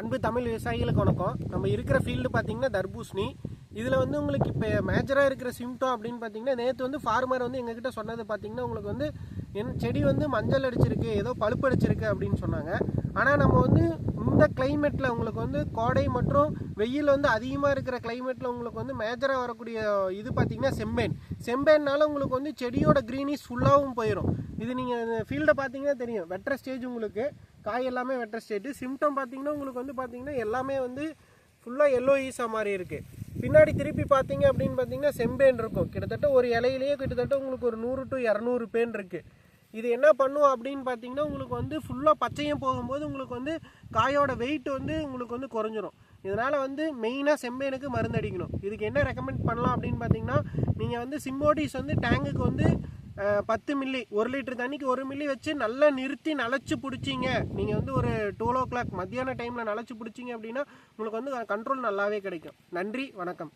அன்பு தமிழ் விவசாயிகளுக்கு வணக்கம். நம்ம இருக்கிற ஃபீல்டு பார்த்தீங்கன்னா தர்பூசணி. இதில் வந்து உங்களுக்கு இப்போ மேஜராக இருக்கிற சிம்டம் அப்படின்னு பார்த்தீங்கன்னா நேற்று வந்து ஃபார்மர் வந்து எங்ககிட்ட சொன்னது பார்த்தீங்கன்னா உங்களுக்கு வந்து என் செடி வந்து மஞ்சள் அடிச்சிருக்கு ஏதோ பழுப்பு அடிச்சிருக்கு அப்படின்னு சொன்னாங்க. ஆனால் நம்ம வந்து இந்த கிளைமேட்டில் உங்களுக்கு வந்து கோடை மற்றும் வெயில் வந்து அதிகமாக இருக்கிற கிளைமேட்டில் உங்களுக்கு வந்து மேஜராக வரக்கூடிய இது பார்த்தீங்கன்னா செம்பேன். செம்பேன்னால உங்களுக்கு வந்து செடியோட க்ரீனிஸ் ஃபுல்லாகவும் போயிடும் இது நீங்கள் ஃபீல்டை பார்த்தீங்கன்னா தெரியும். வெட்டுற ஸ்டேஜ் உங்களுக்கு. காய் எல்லாமே வெட்ட ஸ்டேட்டு சிம்டம் பார்த்தீங்கன்னா உங்களுக்கு வந்து பார்த்தீங்கன்னா எல்லாமே வந்து ஃபுல்லாக எல்லோ ஈஸாக மாதிரி இருக்குது பின்னாடி திருப்பி பார்த்தீங்க அப்படின்னு பார்த்தீங்கன்னா செம்பேன் இருக்கும். கிட்டத்தட்ட ஒரு இலையிலேயே கிட்டத்தட்ட உங்களுக்கு ஒரு நூறு டு இரநூறு பேன் இருக்குது இது என்ன பண்ணும் அப்படின்னு பார்த்தீங்கன்னா உங்களுக்கு வந்து ஃபுல்லாக பச்சையும் போகும்போது உங்களுக்கு வந்து காயோட வெயிட் வந்து உங்களுக்கு வந்து குறைஞ்சிரும். இதனால் வந்து மெயினாக செம்பேனுக்கு மருந்து அடிக்கணும். இதுக்கு என்ன ரெக்கமெண்ட் பண்ணலாம் அப்படின்னு பார்த்தீங்கன்னா நீங்கள் வந்து சிம்போடிஸ் வந்து டேங்குக்கு வந்து பத்து மில்லி ஒரு லிட்டர் தண்ணிக்கு ஒரு மில்லி வச்சு நல்லா நிறுத்தி நனைச்சு பிடிச்சிங்க. நீங்கள் வந்து ஒரு டுவெல் ஓ கிளாக் மத்தியான டைமில் நனைச்சு பிடிச்சிங்க அப்படின்னா உங்களுக்கு வந்து கண்ட்ரோல் நல்லாவே கிடைக்கும். நன்றி வணக்கம்.